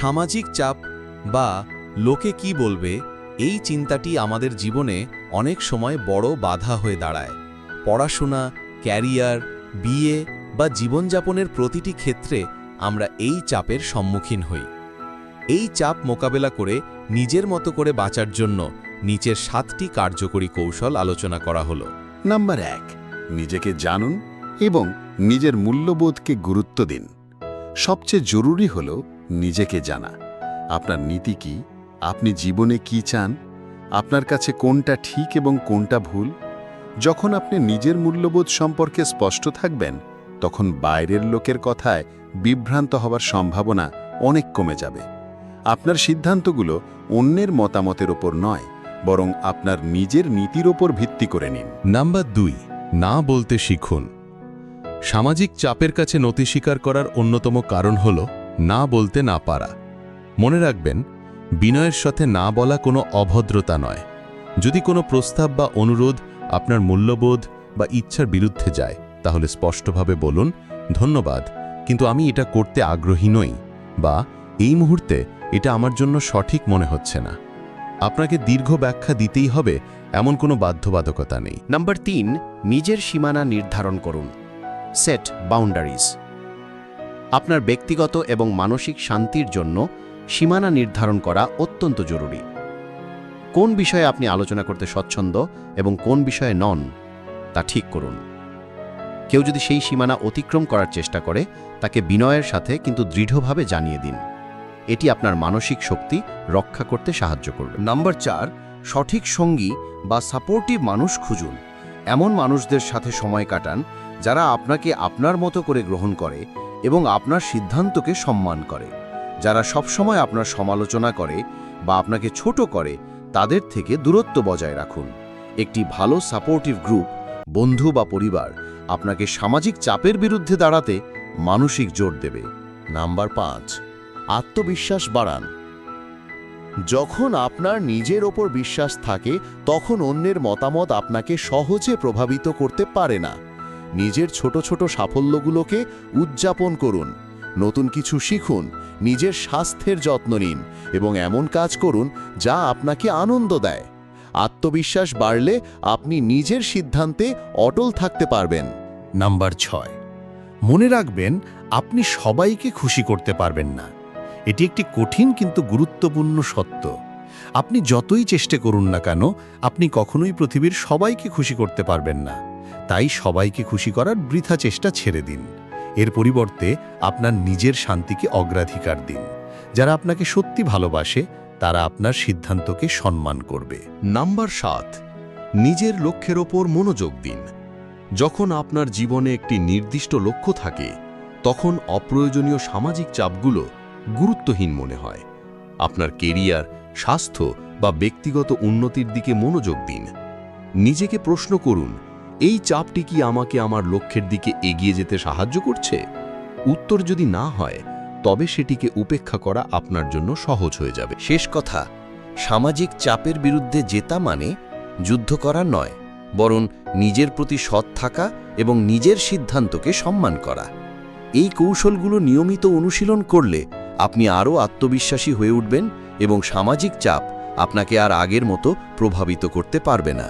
সামাজিক চাপ বা লোকে কি বলবে, এই চিন্তাটি আমাদের জীবনে অনেক সময় বড় বাধা হয়ে দাঁড়ায়। পড়াশোনা, ক্যারিয়ার, বিয়ে বা জীবনযাপনের প্রতিটি ক্ষেত্রে আমরা এই চাপের সম্মুখীন হই। এই চাপ মোকাবেলা করে নিজের মতো করে বাঁচার জন্য নিচের সাতটি কার্যকরী কৌশল আলোচনা করা হলো। নাম্বার এক, নিজেকে জানুন এবং নিজের মূল্যবোধকে গুরুত্ব দিন। সবচেয়ে জরুরি হল নিজেকে জানা। আপনার নীতি কি? আপনি জীবনে কি চান? আপনার কাছে কোনটা ঠিক এবং কোনটা ভুল? যখন আপনি নিজের মূল্যবোধ সম্পর্কে স্পষ্ট থাকবেন, তখন বাইরের লোকের কথায় বিভ্রান্ত হওয়ার সম্ভাবনা অনেক কমে যাবে। আপনার সিদ্ধান্তগুলো অন্যের মতামতের ওপর নয়, বরং আপনার নিজের নীতির ওপর ভিত্তি করে নিন। নাম্বার দুই, না বলতে শিখুন। সামাজিক চাপের কাছে নতি স্বীকার করার অন্যতম কারণ হল না বলতে না পারা। মনে রাখবেন, বিনয়ের সাথে না বলা কোনো অভদ্রতা নয়। যদি কোনো প্রস্তাব বা অনুরোধ আপনার মূল্যবোধ বা ইচ্ছার বিরুদ্ধে যায়, তাহলে স্পষ্টভাবে বলুন, ধন্যবাদ, কিন্তু আমি এটা করতে আগ্রহী নই বা, এই মুহূর্তে এটা আমার জন্য সঠিক মনে হচ্ছে না আপনাকে দীর্ঘ ব্যাখ্যা দিতেই হবে, এমন কোনো বাধ্যবাধকতা নেই। নাম্বার তিন, নিজের সীমানা নির্ধারণ করুন। Set boundaries. আপনার ব্যক্তিগত এবং মানসিক শান্তির জন্য সীমানা নির্ধারণ করা অত্যন্ত জরুরি। কোন বিষয়ে আপনি আলোচনা করতে স্বচ্ছন্দ এবং কোন বিষয়ে নন, তা ঠিক করুন। কেউ যদি সেই সীমানা অতিক্রম করার চেষ্টা করে, তাকে বিনয়ের সাথে কিন্তু দৃঢ়ভাবে জানিয়ে দিন। এটি আপনার মানসিক শক্তি রক্ষা করতে সাহায্য করবে। নাম্বার চার, সঠিক সঙ্গী বা সাপোর্টিভ মানুষ খুঁজুন। এমন মানুষদের সাথে সময় কাটান যারা আপনাকে আপনার মতো করে গ্রহণ করে এবং আপনার সিদ্ধান্তকে সম্মান করে। যারা সবসময় আপনার সমালোচনা করে বা আপনাকে ছোট করে, তাদের থেকে দূরত্ব বজায় রাখুন। একটি ভালো সাপোর্টিভ গ্রুপ বন্ধু বা পরিবার, আপনাকে সামাজিক চাপের বিরুদ্ধে দাঁড়াতে মানসিক জোর দেবে। নাম্বার পাঁচ, আত্মবিশ্বাস বাড়ান। যখন আপনার নিজের ওপর বিশ্বাস থাকে, তখন অন্যের মতামত আপনাকে সহজে প্রভাবিত করতে পারে না। নিজের ছোট ছোট সাফল্যগুলোকে উদযাপন করুন। নতুন কিছু শিখুন, নিজের স্বাস্থ্যের যত্ন নিন এবং এমন কাজ করুন যা আপনাকে আনন্দ দেয়। আত্মবিশ্বাস বাড়লে আপনি নিজের সিদ্ধান্তে অটল থাকতে পারবেন। নাম্বার ছয়, মনে রাখবেন আপনি সবাইকে খুশি করতে পারবেন না। এটি একটি কঠিন কিন্তু গুরুত্বপূর্ণ সত্য। আপনি যতই চেষ্টা করুন না কেন, আপনি কখনোই পৃথিবীর সবাইকে খুশি করতে পারবেন না। তাই সবাইকে খুশি করার বৃথা চেষ্টা ছেড়ে দিন। এর পরিবর্তে আপনার নিজের শান্তিকে অগ্রাধিকার দিন। যারা আপনাকে সত্যি ভালোবাসে, তারা আপনার সিদ্ধান্তকে সম্মান করবে। নাম্বার সাত, নিজের লক্ষ্যের ওপর মনোযোগ দিন। যখন আপনার জীবনে একটি নির্দিষ্ট লক্ষ্য থাকে, তখন অপ্রয়োজনীয় সামাজিক চাপগুলো গুরুত্বহীন মনে হয়। আপনার কেরিয়ার, স্বাস্থ্য বা ব্যক্তিগত উন্নতির দিকে মনোযোগ দিন। নিজেকে প্রশ্ন করুন এই চাপটি কি আমাকে আমার লক্ষ্যের দিকে এগিয়ে যেতে সাহায্য করছে? উত্তর যদি না হয়, তবে সেটিকে উপেক্ষা করা আপনার জন্য সহজ হয়ে যাবে। শেষ কথা, সামাজিক চাপের বিরুদ্ধে জেতা মানে যুদ্ধ করা নয়, বরং নিজের প্রতি সৎ থাকা এবং নিজের সিদ্ধান্তকে সম্মান করা। এই কৌশলগুলো নিয়মিত অনুশীলন করলে আপনি আরও আত্মবিশ্বাসী হয়ে উঠবেন এবং সামাজিক চাপ আপনাকে আর আগের মতো প্রভাবিত করতে পারবে না।